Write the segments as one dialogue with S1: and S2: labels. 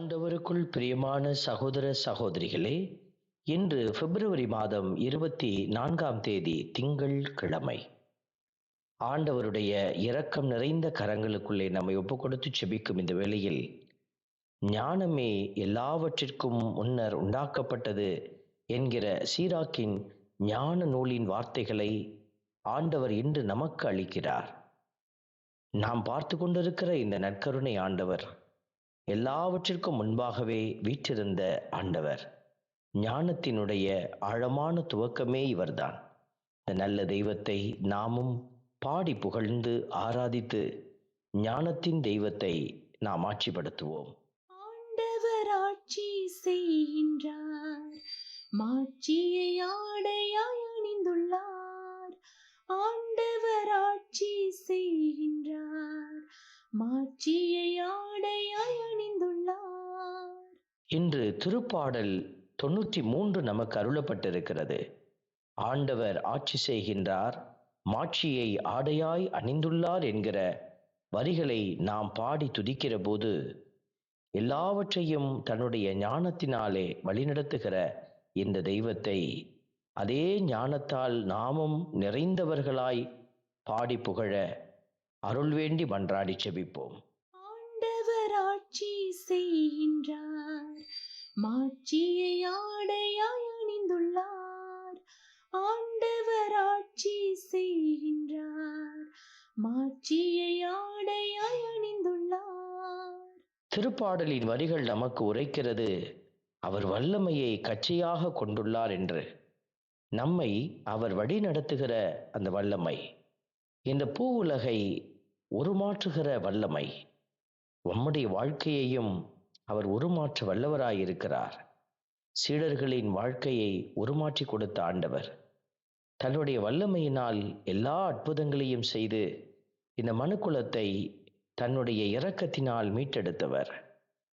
S1: ஆண்டவருக்குள் பிரியமான சகோதர சகோதரிகளே இன்று பிப்ரவரி மாதம் இருபத்தி நான்காம் தேதி திங்கள் கிழமை. ஆண்டவருடைய இரக்கம் நிறைந்த கரங்களுக்குள்ளே நம்மை ஒப்புக்கொடுத்து செபிக்கும் இந்த வேளையில் ஞானமே எல்லாவற்றிற்கும் முன்னர் உண்டாக்கப்பட்டது என்கிற சீராக்கின் ஞான நூலின் வார்த்தைகளை ஆண்டவர் இன்று நமக்கு அளிக்கிறார். நாம் பார்த்து கொண்டிருக்கிற இந்த நற்கருணை ஆண்டவர் எல்லாவற்றிற்கும் முன்பாகவே வீற்றிருந்த ஆண்டவர். ஞானத்தினுடைய ஆழமான துவக்கமே இவர்தான். இந்த நல்ல தெய்வத்தை நாமும் பாடி புகழ்ந்து ஆராதித்து ஞானத்தின் தெய்வத்தை நாம் ஆட்சிப்படுத்துவோம்.
S2: ஆண்டவர் ஆட்சி செய்கின்றார். மாட்சியை ஆடையாய் அணிந்துள்ளார். ஆண்டவர் ஆட்சி செய்கின்றார். மாட்சியை
S1: இன்று திருப்பாடல் தொண்ணூற்றி மூன்று நமக்கு அருளப்பட்டிருக்கிறது. ஆண்டவர் ஆட்சி செய்கின்றார் மாட்சியை ஆடையாய் அணிந்துள்ளார் என்கிற வரிகளை நாம் பாடி துதிக்கிற போது எல்லாவற்றையும் தன்னுடைய ஞானத்தினாலே வழிநடத்துகிற இந்த தெய்வத்தை அதே ஞானத்தால் நாமும் நிறைந்தவர்களாய் பாடி புகழ அருள் வேண்டி மன்றாடி செபிப்போம்.
S2: மாட்சியை ஆடையாய் அணிந்துள்ளார். ஆண்டவர் ஆட்சி செய்கின்றார். மாட்சியை ஆடையாய் அணிந்துள்ளார்.
S1: திருப்பாடலின் வரிகள் நமக்கு உரைக்கிறது அவர் வல்லமையை கச்சையாக கொண்டுள்ளார் என்று. நம்மை அவர் வழி நடத்துகிற அந்த வல்லமை இந்த பூ உலகை உருமாற்றுகிற வல்லமை நம்முடைய வாழ்க்கையையும் அவர் உருமாற்ற வல்லவராயிருக்கிறார். சீடர்களின் வாழ்க்கையை உருமாற்றி கொடுத்த ஆண்டவர். தன்னுடைய வல்லமையினால் எல்லா அற்புதங்களையும் செய்து இந்த மனுக்குலத்தை தன்னுடைய இரக்கத்தினால் மீட்டெடுத்தவர்.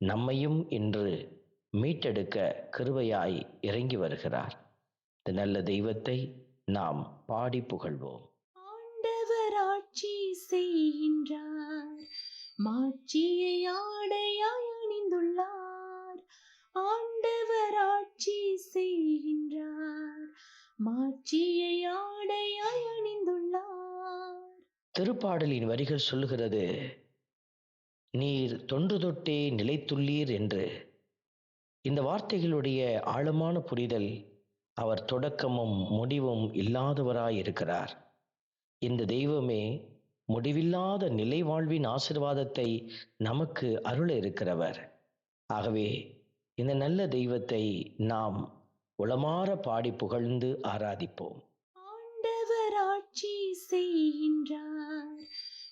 S1: நம்மையும் இன்று மீட்டெடுக்க கிருவையாய் இறங்கி வருகிறார். இந்த நல்ல தெய்வத்தை நாம் பாடி புகழ்வோம்.
S2: ஆண்டவர் ஆட்சி செய்கின்றார். மாட்சியை ஆடையாய் அணிந்துள்ளார் ஆண்டவர் ஆட்சி செய்கின்றார். மாட்சியை ஆடையாய் அணிந்துள்ளார்.
S1: திருப்பாடலின் வரிகள் சொல்லுகிறது நீர் தொன்று தொட்டே நிலைத்துள்ளீர் என்று. இந்த வார்த்தைகளுடைய ஆழமான புரிதல் அவர் தொடக்கமும் முடிவும் இல்லாதவராய் இருக்கிறார் இந்த தெய்வமே முடிவில்லாத நிலை வாழ்வின் ஆசிர்வாதத்தை நமக்கு அருள இருக்கிறவர். ஆகவே இந்த நல்ல தெய்வத்தை நாம் உளமாற பாடி புகழ்ந்து ஆராதிப்போம்.
S2: ஆண்டவர் ஆட்சி செய்கின்றார்.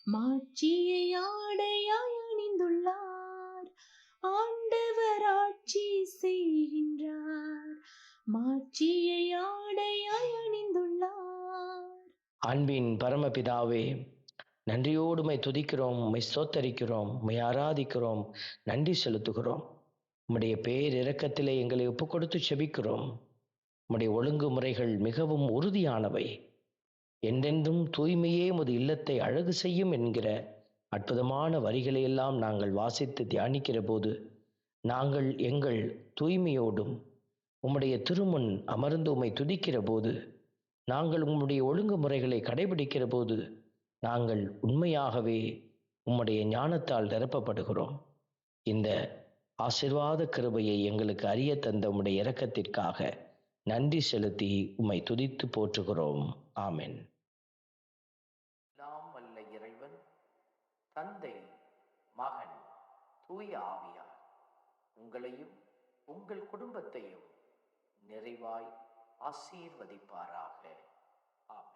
S2: மாட்சியை ஆடையாய் அணிந்துள்ளார். ஆண்டவர் ஆட்சி செய்கின்றார். மாட்சியை ஆடையாய் அணிந்துள்ளார்.
S1: அன்பின் பரமபிதாவே நன்றியோடு உம்மை துதிக்கிறோம் உம்மை சோத்தரிக்கிறோம் உம்மை ஆராதிக்கிறோம் நன்றி செலுத்துகிறோம். உம்முடைய பேர் இரக்கத்திலே எங்களை ஒப்பு கொடுத்து செபிக்கிறோம். உம்முடைய ஒழுங்குமுறைகள் மிகவும் உறுதியானவை. என்றென்றும் தூய்மையே முது இல்லத்தை அழகு செய்யும் என்கிற அற்புதமான வரிகளை எல்லாம் நாங்கள் வாசித்து தியானிக்கிற போது நாங்கள் எங்கள் தூய்மையோடும் உம்முடைய திருமுன் அமர்ந்து உம்மை துதிக்கிற போது நாங்கள் உம்முடைய ஒழுங்குமுறைகளை கடைபிடிக்கிற போது நாங்கள் உண்மையாகவே உம்முடைய ஞானத்தால் நிரப்பப்படுகிறோம். இந்த ஆசிர்வாத கிருபையை எங்களுக்கு அறிய தந்த உம்முடைய இரக்கத்திற்காக நன்றி செலுத்தி உம்மை துதித்து போற்றுகிறோம். ஆமென்.
S3: நாம் அல்ல இறைவன் தந்தை மகன் தூய ஆவியார் உங்களையும் உங்கள் குடும்பத்தையும் நிறைவாய் ஆசீர்வதிப்பாராக. ஆமென்.